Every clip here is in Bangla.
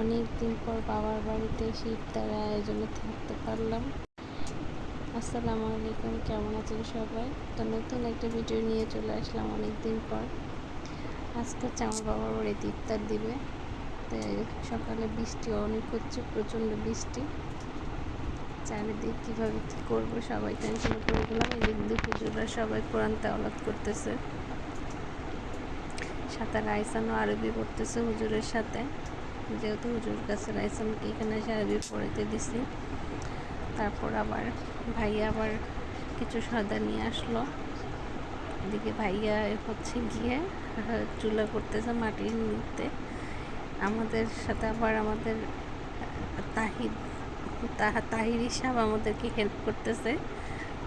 অনেক দিন পর বাবার বাড়িতে ইফতারের আয়োজনে থাকতে পারলাম। আসসালামু আলাইকুম, কেমন আছেন সবাই? তো নতুন একটা ভিডিও নিয়ে চলে আসলাম অনেক দিন পর। আজকে হচ্ছে আমার বাবার বাড়িতে ইফতার দিবে। তো সকালে বৃষ্টি, অনেক হচ্ছে, প্রচণ্ড বৃষ্টি। চারিদিক কীভাবে কী করব সবাই টেনশন করে গেলাম। এদিক দিয়ে হুজুররা সবাই কোরআন তাওলাত করতেছে। সাথে রাইসানও আরবি পড়তেছে হুজুরের সাথে। যেহেতু হুজুর কাছে রাইসানকে এখানে এসে আরবি পড়াইতে দিছি। তারপর আবার ভাইয়া আবার কিছু সাদা নিয়ে আসলো। এদিকে ভাইয়া হচ্ছে গিয়ে, চুলা করতেছে মাটির নিতে আমাদের সাথে আবার আমাদের, তাহির, তাহা, তাহিরি সাহেব আমাদেরকে হেল্প করতেছে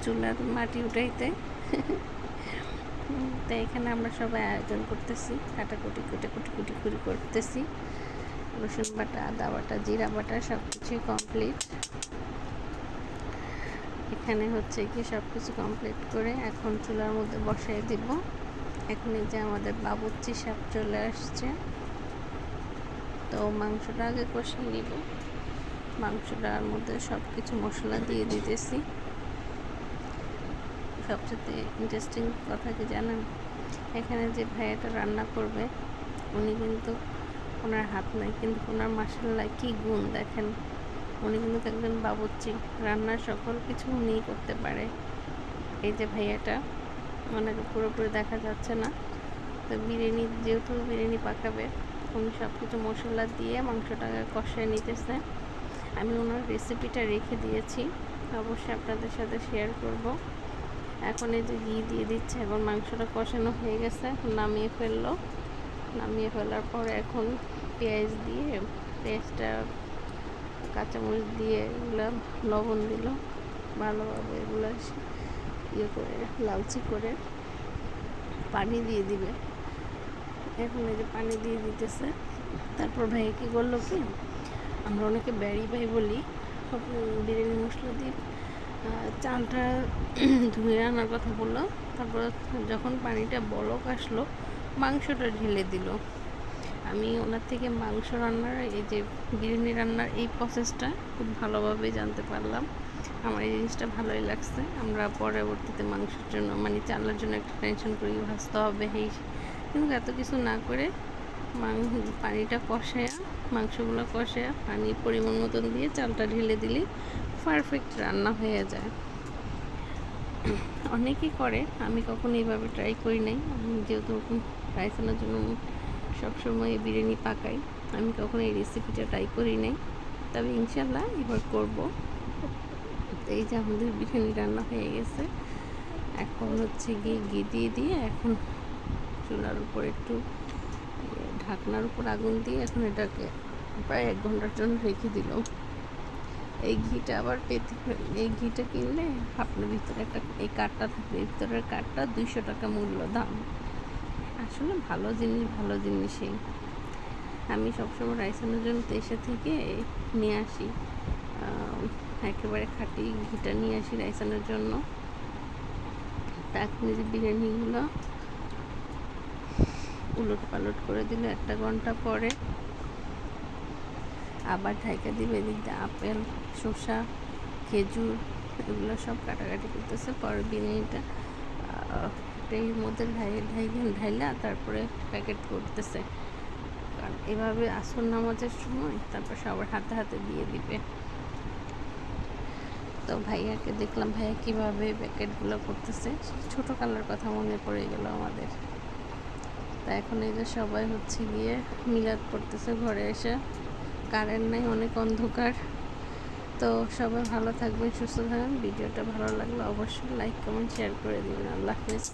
চুলার মাটি উঠাইতে। তো এখানে আমরা সবাই আয়োজন করতেছি, কাটাকুটি কুটে কুটি কুটি কুটি করতেছি। রসুন বাটা, আদা বাটা, জিরা বাটা সব কিছুই কমপ্লিট এখানে হচ্ছে কি সব কিছু কমপ্লিট করে এখন চুলার মধ্যে বসাই দিব। এখন যে আমাদের বাবুচ্চি সাপ চলে আসছে। তো মাংসটা আগে কষিয়ে নিব। মাংসটার মধ্যে সব কিছু মশলা দিয়ে দিতেছি। সবচেয়ে ইন্টারেস্টিং কথা কি জানেন? এখানে যে ভাইয়াটা রান্না করবে, উনি কিন্তু ওনার হাত নাই, কিন্তু ওনার মাসাল্লায় কী গুণ দেখেন? উনি কিন্তু একজন বাবুচ্চি রান্নার সকল কিছু উনিই করতে পারে। এই যে ভাইয়াটা ওনাকে পুরোপুরি দেখা যাচ্ছে না। তো বিরিয়ানি, যেহেতু বিরিয়ানি পাকাবে, উনি সব কিছু মশলা দিয়ে মাংসটাকে কষায় নিতেছে। আমি ওনার রেসিপিটা রেখে দিয়েছি, অবশ্যই আপনাদের সাথে শেয়ার করব। এখন এই যে ঘি দিয়ে দিচ্ছে এবং মাংসটা কষানো হয়ে গেছে, নামিয়ে ফেলল। নামিয়ে ফেলার পর এখন পেঁয়াজ দিয়ে পেঁয়াজটা কাঁচামরিচ দিয়ে এগুলো লবণ দিল। ভালোভাবে এগুলো ইয়ে করে, লালচি করে পানি দিয়ে দিবে। এখন এই যে পানি দিয়ে দিতেছে। তারপর ভাই কী করল কি? আমরা অনেকে ব্যারি ভাই বলি বিরিয়ানি মশলা দিয়ে চালটা ধুয়ে আনার কথা বলল। তারপর যখন পানিটা বলক আসলো মাংসটা ঢেলে দিল। আমি ওনার থেকে মাংস রান্নার, এই যে বিরিয়ানি রান্নার এই প্রসেসটা খুব ভালোভাবে জানতে পারলাম। আমার এই জিনিসটা ভালোই লাগছে। আমরা পরবর্তীতে মাংসের জন্য মানে চালার জন্য একটা টেনশন করি, ভাজতে হবে এই কিন্তু এত কিছু না করে পানিটা কষায়া, মাংসগুলো কষায়া, পানি পরিমাণ মতন দিয়ে চালটা ঢেলে দিলে পারফেক্ট রান্না হয়ে যায়। অনেকেই করে, আমি কখনো এইভাবে ট্রাই করি নাই। আমি যেহেতু রাইসানোর জন্য সবসময় বিরিয়ানি পাকাই, আমি কখনো এই রেসিপিটা ট্রাই করি নাই। তবে ইনশাল্লাহ এবার করব। এই যে আমাদের বিরিয়ানি রান্না হয়ে গেছে। এখন হচ্ছে গিয়ে ঘি দিয়ে দিয়ে এখন চুলার উপর একটু, ঢাকনার উপর আগুন দিয়ে এখন এটাকে প্রায় এক ঘণ্টার জন্য রেখে দিল এই ঘিটা আবার পেতে এই ঘিটা কিনলে আপনার ভিতরে একটা, এই কাঠটা থাকবে। ভিতরের কাঠটা দুইশো টাকা মূল্য দাম। আসলে ভালো জিনিস, ভালো জিনিসই। আমি সবসময় রাইসানোর জন্য দেশে থেকে নিয়ে আসি। একেবারে খাঁটি ঘিটা নিয়ে আসি রাইসানোর জন্য। তা এখন যে বিরিয়ানিগুলো উলট পালট করে দিল একটা ঘণ্টা পরে। আবার ঢাইকা দিবে এদিক দিয়ে আপেল, শসা, খেজুর, এগুলো সব কাটাকাটি করতেছে। পরে বিরিয়ানিটা এই মধ্যে ঢাই ঢাই ঢাইলা তারপরে প্যাকেট করতেছে। কারণ এভাবে আসর নামাজের সময় তারপর সবার হাতে হাতে দিয়ে দিবে। তো ভাইয়াকে দেখলাম ভাইয়া কীভাবে প্যাকেটগুলো করতেছে। ছোটো কালার কথা মনে পড়ে গেল আমাদের। তা এখন এই যে সবাই হচ্ছে গিয়ে মিলাদ করতেছে ঘরে এসে। কারেন্ট নেই, অনেক অন্ধকার। তো সবাই ভালো থাকবেন, সুস্থ থাকবেন। ভিডিওটা ভালো লাগলে অবশ্যই লাইক কমেন্ট শেয়ার করে দেবেন। আল্লাহ হাফিজ।